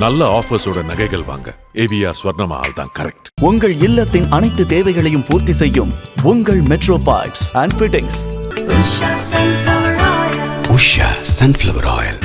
நல்ல ஆஃபர்ஸோட நகைகள் வாங்க. ஏவிஆர் ஸ்வர்ணமஹால் தான் கரெக்ட் உங்கள் இல்லத்தின் அனைத்து தேவைகளையும் பூர்த்தி செய்யும் உங்கள் Metro pipes and fittings Usha sunflower oil. Usha sunflower oil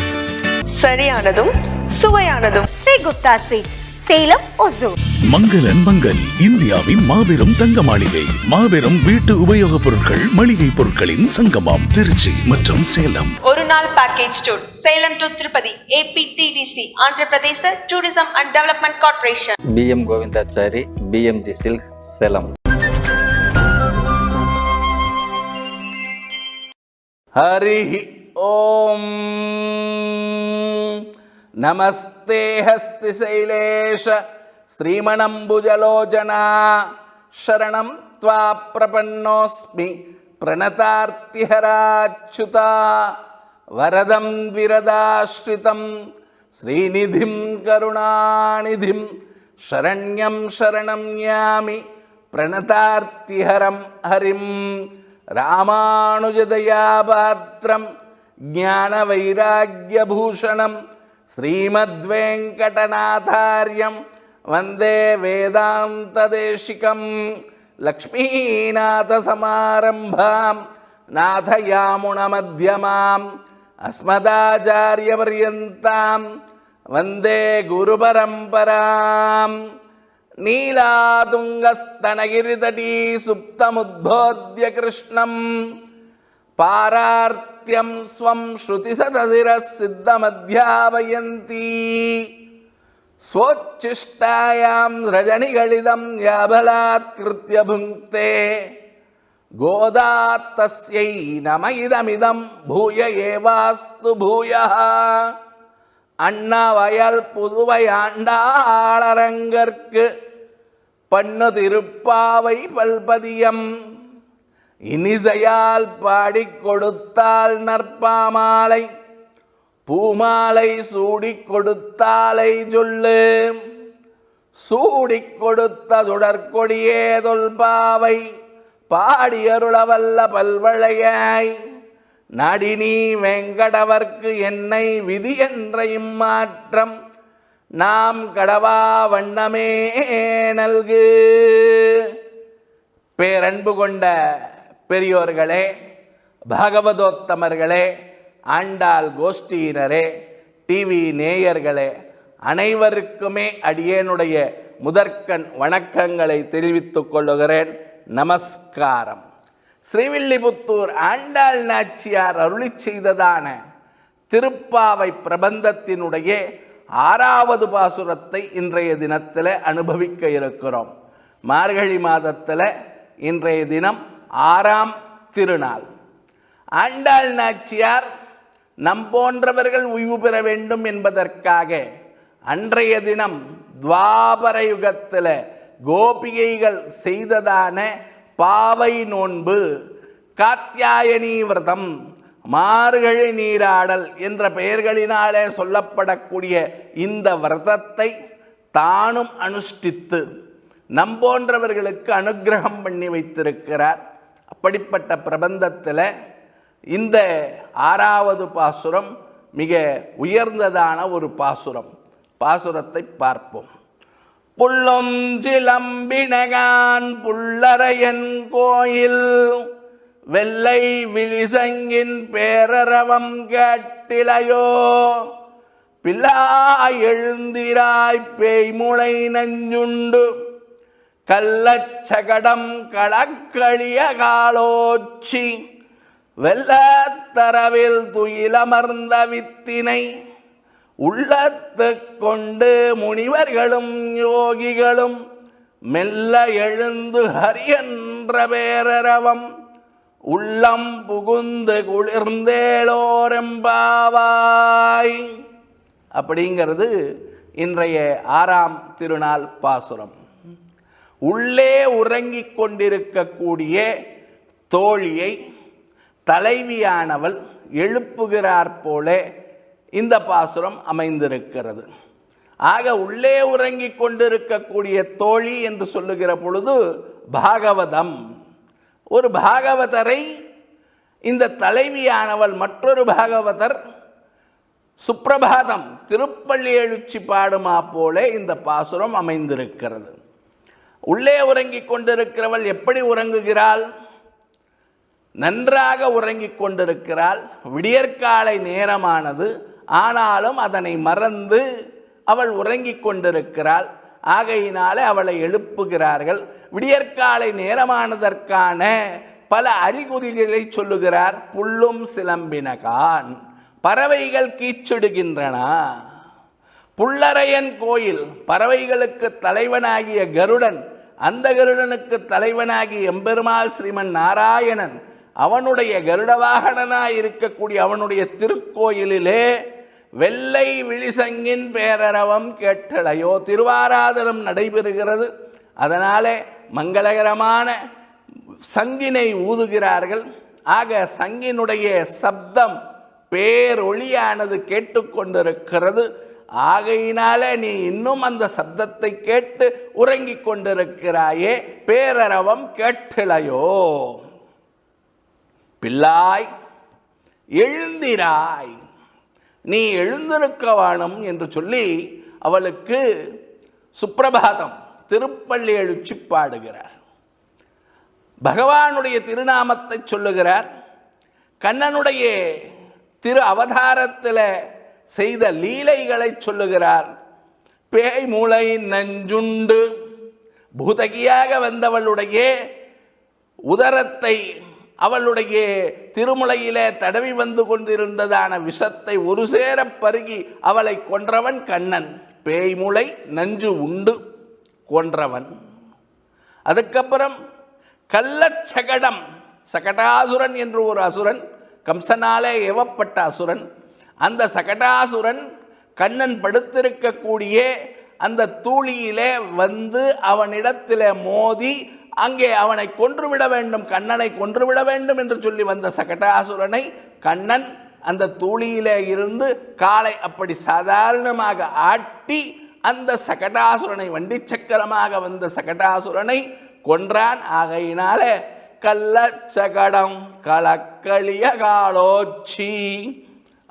சரியானதும் சுவையானதும். ஸ்ரீ குப்தா ஸ்வீட்ஸ் சேலம் ஒசூர். மங்களன் மங்கல் இந்தியாவின் மாபெரும் தங்க மாளிகை மாபெரும் வீட்டு உபயோகப் பொருட்கள் மளிகை பொருட்களின் சங்கமம் திருச்சி மற்றும் சேலம். ஒரு நாள் package tour Salem to Tirupati APTDC Andhra Pradesh tourism and development corporation PM Govindachari PMG silk Salem Hari ஓம் நமஸ்தே ஹஸ்தி சைலேஷ ஸ்ரீமணம்புஜலோஜனா சரணம் त्वा प्रपन्नोऽस्मि प्रणतार्तिहराच्युता वरदं विरदाश्रितं श्रीनिधिं करुणानिधिं शरण्यं शरणं यामि प्रणतार्तिहरं हरिं रामानुजदयापात्रं ज्ञानवैराग्यभूषणं ஸ்ரீமத்வேங்கடநாதாரியம். வந்தே வேதாந்ததேசிகம் லக்ஷ்மீநாதசமாரம்பாம். நாதயாமுணமத்தியமாம் அஸ்மதாச்சாரியபர்யந்தாம் வந்தே குருபரம்பராம். நீலாதுங்கஸ்தனகிரிதடீ சுப்தமுத்போத்ய கிருஷ்ணம் பாரார்த்த சத்யம் ஸ்வம் ஸ்ருதி சதசிர சித்தமத்யாபயந்தி ஸ்வோச்சிஷ்டாயாம் ரஜனிகளிதம் யாபலாத்கிருத்திய புங்கே கோதாத்தஸ்யை நம இதமிதம் பூய ஏவாஸ்து பூயா அண்ணாவயல் புதுவை ஆண்டாளரங்கற்கு பண்ணு திருப்பாவை பல்பதியம். இனிசையால் பாடிக் கொடுத்தால் நற்பாமாலை பூமாலை சூடி கொடுத்தாலை சொல்லு. சூடி கொடுத்த சுடற்கொடியே தொல்பாவை பாடியருளவல்ல பல்வளையாய். நடினி வெங்கடவர்க்கு என்னை விதி என்ற இம்மாற்றம் நாம் கடவா வண்ணமே நல்கு. பேரன்பு கொண்ட பெரியோர்களே பாகவதோத்தமர்களே ஆண்டாள் கோஷ்டியினரே டிவி நேயர்களே அனைவருக்குமே அடியேனுடைய முதற்கண் வணக்கங்களை தெரிவித்துக் கொள்ளுகிறேன். நமஸ்காரம். ஸ்ரீவில்லிபுத்தூர் ஆண்டாள் நாச்சியார் அருளி செய்ததான திருப்பாவை பிரபந்தத்தினுடைய ஆறாவது பாசுரத்தை இன்றைய தினத்தில் அனுபவிக்க இருக்கிறோம். மார்கழி மாதத்தில் இன்றைய தினம் ஆறாம் திருநாள். ஆண்டாள் நாச்சியார் நம் போன்றவர்கள் உய்வு பெற வேண்டும் என்பதற்காக அன்றைய தினம் துவாபர யுகத்தில் கோபிகைகள் செய்ததான பாவை நோன்பு காத்தியாயனி விரதம் மார்கழி நீராடல் என்ற பெயர்களினாலே சொல்லப்படக்கூடிய இந்த விரதத்தை தானும் அனுஷ்டித்து நம்போன்றவர்களுக்கு அனுக்கிரகம் பண்ணி வைத்திருக்கிறார். அப்படிப்பட்ட பிரபந்தத்தில் இந்த ஆறாவது பாசுரம் மிக உயர்ந்ததான ஒரு பாசுரம். பாசுரத்தை பார்ப்போம். புள்ளும் சிலம்பினகான் புள்ளரையன் கோயில் வெள்ளை விழிசங்கின் பேரரவம் கேட்டிலையோ பிள்ளா எழுந்திராய் பேய்முளை நஞ்சுண்டு கள்ளச்சகடம் களக்களிய காலோச்சி வெள்ளத்தரவில் துயிலமர்ந்த வித்தினை உள்ளத்து கொண்டு முனிவர்களும் யோகிகளும் மெல்ல எழுந்து ஹரியன்ற பேரரவம் உள்ளம் புகுந்து குளிர்ந்தேளோரம்பாவாய் அப்படிங்கிறது இன்றைய ஆறாம் திருநாள் பாசுரம். உள்ளே உறங்கிக் கொண்டிருக்கக்கூடிய தோழியை தலைவியானவள் எழுப்புகிறார் போல இந்த பாசுரம் அமைந்திருக்கிறது. ஆக உள்ளே உறங்கிக் கொண்டிருக்கக்கூடிய தோழி என்று சொல்லுகிற பொழுது பாகவதம். ஒரு பாகவதரை இந்த தலைவியானவள் மற்றொரு பாகவதர் சுப்பிரபாதம் திருப்பள்ளி எழுச்சி பாடுமா போலே இந்த பாசுரம் அமைந்திருக்கிறது. உள்ளே உறங்கிக் கொண்டிருக்கிறவள் எப்படி உறங்குகிறாள்? நன்றாக உறங்கிக் கொண்டிருக்கிறாள் விடியற்காலை நேரமானது. ஆனாலும் அதனை மறந்து அவள் உறங்கிக் கொண்டிருக்கிறாள் ஆகையினாலே அவளை எழுப்புகிறார்கள். விடியற்காலை நேரமானதற்கான பல அறிகுறிகளை சொல்லுகிறார். புல்லும் சிலம்பினகான். பறவைகள் கீச்சிடுகின்றன. புல்லரையன் கோயில். பறவைகளுக்கு தலைவனாகிய கருடன் அந்த கருடனுக்கு தலைவனாகி எம்பெருமாள் ஸ்ரீமன் நாராயணன் அவனுடைய கருட இருக்கக்கூடிய அவனுடைய திருக்கோயிலிலே வெள்ளை விழிசங்கின் பேரரவம் கேட்டலையோ திருவாராதனம் நடைபெறுகிறது. அதனாலே மங்களகரமான சங்கினை ஊதுகிறார்கள். ஆக சங்கினுடைய சப்தம் பேரொளியானது கேட்டுக்கொண்டிருக்கிறது. ஆகையினால நீ இன்னும் அந்த சப்தத்தை கேட்டு உறங்கிக் கொண்டிருக்கிறாயே பேரரவம் கேட்டிலையோ பிள்ளாய் எழுந்திராய். நீ எழுந்திருக்க வேணும் என்று சொல்லி அவளுக்கு சுப்பிரபாதம் திருப்பள்ளி எழுச்சி பாடுகிறார். பகவானுடைய திருநாமத்தை சொல்லுகிறார். கண்ணனுடைய திரு அவதாரத்தில் செய்த லீலைகளை சொல்லுகிறார். பேய் மூளை நஞ்சுண்டு பூதகியாக வந்தவளுடைய உதரத்தை அவளுடைய திருமுலையிலே தடவி வந்து கொண்டிருந்ததான விஷத்தை ஒரு சேர பருகி அவளை கொன்றவன் கண்ணன். பேய்முளை நஞ்சு உண்டு கொன்றவன். அதுக்கப்புறம் கள்ளச்சகடம் சகடாசுரன் என்று ஒரு அசுரன் கம்சனாலே எவப்பட்ட அசுரன் அந்த சகடாசுரன் கண்ணன் படுத்திருக்கக்கூடிய அந்த தூளியிலே வந்து அவனிடத்தில் மோதி அங்கே அவனை கொன்றுவிட வேண்டும் கண்ணனை கொன்றுவிட வேண்டும் என்று சொல்லி வந்த சகடாசுரனை கண்ணன் அந்த தூளியிலே இருந்து காலை அப்படி சாதாரணமாக ஆட்டி அந்த சகடாசுரனை வண்டி சக்கரமாக வந்த சகடாசுரனை கொன்றான். ஆகையினாலே கள்ளச்சகடம் களக்களிய காலோச்சி.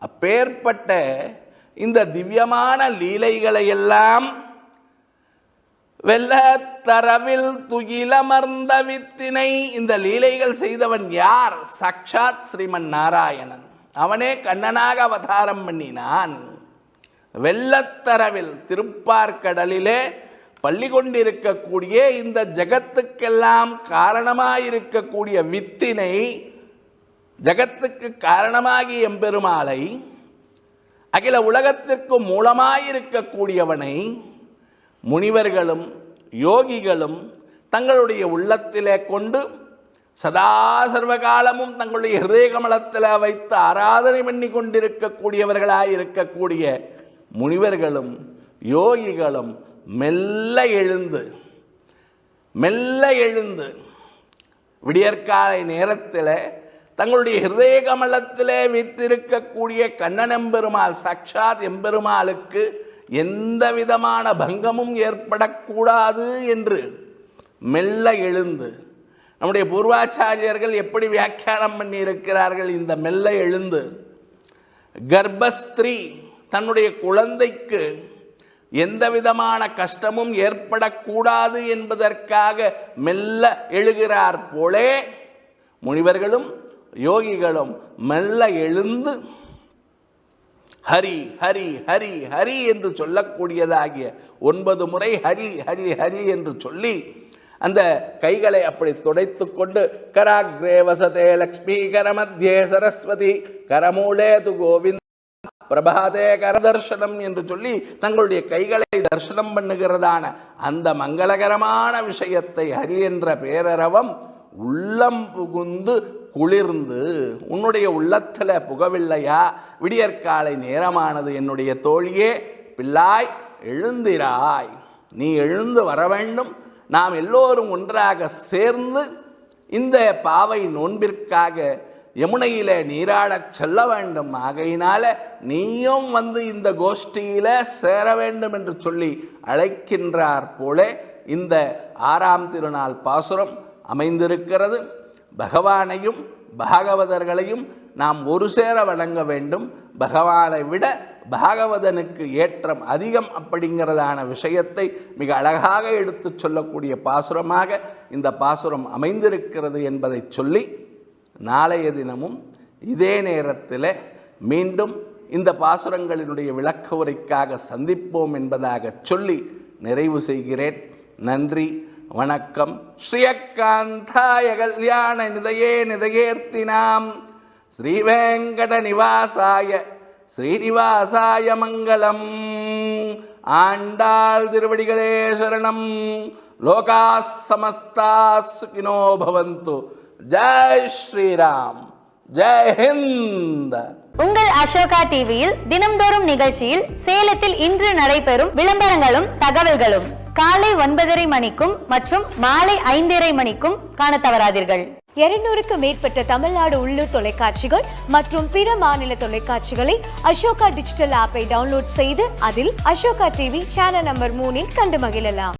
அப்பேற்பட்ட இந்த திவ்யமான லீலைகளை எல்லாம் வெள்ளத்தரவில் துயிலமர்ந்த வித்தினை இந்த லீலைகள் செய்தவன் யார்? சக்ஷாத் ஸ்ரீமன் நாராயணன். அவனே கண்ணனாக அவதாரம் பண்ணினான். வெள்ளத்தரவில் திருப்பார்கடலிலே பள்ளி கொண்டிருக்கக்கூடிய இந்த ஜகத்துக்கெல்லாம் காரணமாயிருக்கக்கூடிய வித்தினை ஜகத்துக்கு காரணமாகி எம்பெருமாளை அகில உலகத்திற்கு மூலமாயிருக்கக்கூடியவனை முனிவர்களும் யோகிகளும் தங்களுடைய உள்ளத்திலே கொண்டு சதா சர்வகாலமும் தங்களுடைய ஹிருதய கமலத்தில் வைத்து ஆராதனை பண்ணி கொண்டிருக்கக்கூடியவர்களாக இருக்கக்கூடிய முனிவர்களும் யோகிகளும் மெல்ல எழுந்து மெல்ல எழுந்து விடியற்காலை நேரத்தில் தங்களுடைய ஹிருதய கமலத்திலே விற்றிருக்கக்கூடிய கண்ணன் எம்பெருமாள் சக்ஷாத் எம்பெருமாளுக்கு எந்த விதமான பங்கமும் ஏற்படக்கூடாது என்று மெல்ல எழுந்து நம்முடைய பூர்வாச்சாரியர்கள் எப்படி வியாக்கியானம் பண்ணியிருக்கிறார்கள் இந்த மெல்ல எழுந்து கர்ப்பஸ்திரீ தன்னுடைய குழந்தைக்கு எந்த விதமான கஷ்டமும் ஏற்படக்கூடாது என்பதற்காக மெல்ல எழுகிறார் போலே முனிவர்களும் யோகிகளும் மெல்ல எழுந்து ஹரி ஹரி ஹரி ஹரி என்று சொல்லக்கூடியதாகிய ஒன்பது முறை ஹரி ஹரி ஹரி என்று சொல்லி அந்த கைகளை அப்படி துடைத்து கொண்டு கராக்ரே வசதே லக்ஷ்மி கரமத்தியே சரஸ்வதி கரமூலே து கோவிந்த் பிரபாதே கரதர்ஷனம் என்று சொல்லி தங்களுடைய கைகளை தர்ஷனம் பண்ணுகிறதான அந்த மங்களகரமான விஷயத்தை ஹரி என்ற பேரரவம் உள்ளம் புகுந்து குளிர்ந்து உன்னுடைய உள்ளத்தில் புகவில்லையா? விடியற்காலை நேரமானது என்னுடைய தோழியே பிள்ளாய் எழுந்திராய். நீ எழுந்து வர வேண்டும். நாம் எல்லோரும் ஒன்றாக சேர்ந்து இந்த பாவை நோன்பிற்காக யமுனையில நீராடச் செல்ல வேண்டும். ஆகையினால நீயும் வந்து இந்த கோஷ்டியில சேர வேண்டும் என்று சொல்லி அழைக்கின்றார் போல இந்த ஆறாம் திருநாள் பாசுரம் அமைந்திருக்கிறது. பகவானையும் பாகவதர்களையும் நாம் ஒரு சேர வணங்க வேண்டும். பகவானை விட பாகவதனுக்கு ஏற்றம் அதிகம் அப்படிங்கிறதான விஷயத்தை மிக அழகாக எடுத்துச் சொல்லக்கூடிய பாசுரமாக இந்த பாசுரம் அமைந்திருக்கிறது என்பதை சொல்லி நாளைய தினமும் இதே நேரத்தில் மீண்டும் இந்த பாசுரங்களினுடைய விளக்க உரைக்காக சந்திப்போம் என்பதாக சொல்லி நிறைவு செய்கிறேன். நன்றி. வணக்கம். ஸ்ரீயக்காந்தாய கல்யாண நிதையே நிதையேர்த்தினாம். ஸ்ரீவேங்கட நிவாசாய ஸ்ரீனிவாசாய மங்களம். ஆண்டாள் திருவடிகளே சரணம். லோகா சமஸ்தா சுகினோ பவந்து. ஜெய் ஸ்ரீராம். ஜெய் ஹிந்த். உங்கள் அசோகா டிவியில் தினம்தோறும் நிகழ்ச்சியில் சேலத்தில் இன்று நடைபெறும் விளம்பரங்களும் தகவல்களும். காலை ஒன்பதரை மணிக்கும் மற்றும் மாலை ஐந்தரை மணிக்கும் காண தவறாதீர்கள். இருநூறுக்கு மேற்பட்ட தமிழ்நாடு உள்ளூர் தொலைக்காட்சிகள் மற்றும் பிற மாநில தொலைக்காட்சிகளை அசோகா டிஜிட்டல் ஆப்பை டவுன்லோட் செய்து அதில் அசோகா டிவி சேனல் நம்பர் மூணில் கண்டு மகிழலாம்.